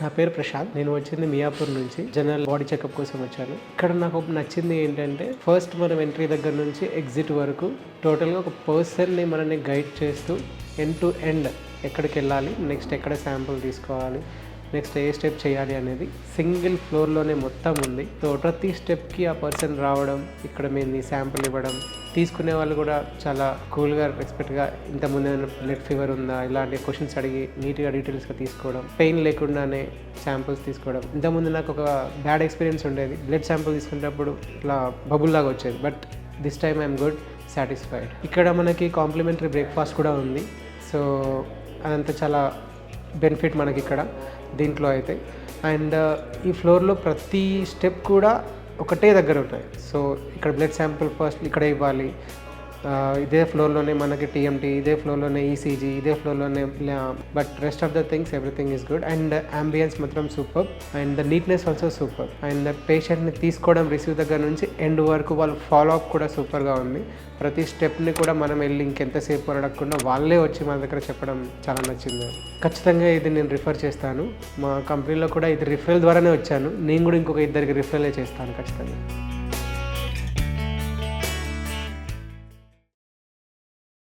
నా పేరు ప్రశాంత్. నేను వచ్చింది మియాపూర్ నుంచి. జనరల్ బాడీ చెకప్ కోసం వచ్చాను. ఇక్కడ నాకు నచ్చింది ఏంటంటే ఫస్ట్ మనం ఎంట్రీ దగ్గర నుంచి ఎగ్జిట్ వరకు టోటల్గా ఒక పర్సన్ని మనల్ని గైడ్ చేస్తూ ఎండ్ టు ఎండ్ ఎక్కడికి వెళ్ళాలి నెక్స్ట్ ఎక్కడ శాంపుల్ తీసుకోవాలి నెక్స్ట్ ఏ స్టెప్ చేయాలి అనేది సింగిల్ ఫ్లోర్లోనే మొత్తం ఉంది. సో ప్రతి స్టెప్కి ఆ పర్సన్ రావడం ఇక్కడ మేము శాంపుల్ ఇవ్వడం తీసుకునే వాళ్ళు కూడా చాలా కూల్గా రెస్పెక్ట్గా ఇంతకుముందు ఏమైనా బ్లడ్ ఫీవర్ ఉందా ఇలాంటి క్వశ్చన్స్ అడిగి నీట్గా డీటెయిల్స్గా తీసుకోవడం పెయిన్ లేకుండానే శాంపుల్స్ తీసుకోవడం. ఇంతకుముందు నాకు ఒక బ్యాడ్ ఎక్స్పీరియన్స్ ఉండేది. బ్లడ్ శాంపుల్ తీసుకునేటప్పుడు ఇట్లా బబుల్ లాగా వచ్చేది. But this time I'm good satisfied ఇక్కడ మనకి కాంప్లిమెంటరీ బ్రేక్ఫాస్ట్ కూడా ఉంది. సో అదంతా చాలా బెనిఫిట్ మనకి ఇక్కడ దీంట్లో అయితే. అండ్ ఈ ఫ్లోర్లో ప్రతి స్టెప్ కూడా ఒకటే దగ్గర ఉంటాయి. సో ఇక్కడ బ్లడ్ శాంపుల్ ఫస్ట్ ఇక్కడ ఇవ్వాలి. ఇదే ఫ్లోర్లోనే మనకి టీఎంటీ ఇదే ఫ్లోర్లోనే ఈసీజీ ఇదే ఫ్లోర్లోనే but rest of the things everything is good and ambience మాత్రం super and the neatness also super and పేషెంట్ని తీసుకోవడం రిసీవ్ దగ్గర నుంచి ఎండ్ వరకు వాళ్ళు ఫాలో అప్ కూడా సూపర్గా ఉంది. ప్రతి స్టెప్ని కూడా మనం వెళ్ళి ఇంకెంతసేపు అడగకుండా వాళ్ళే వచ్చి మన దగ్గర చెప్పడం చాలా నచ్చింది. ఖచ్చితంగా ఇది నేను రిఫర్ చేస్తాను. మా కంపెనీలో కూడా ఇది రిఫరల్ ద్వారానే వచ్చాను. నేను కూడా ఇంకొక ఇద్దరికి రిఫరలే చేస్తాను ఖచ్చితంగా.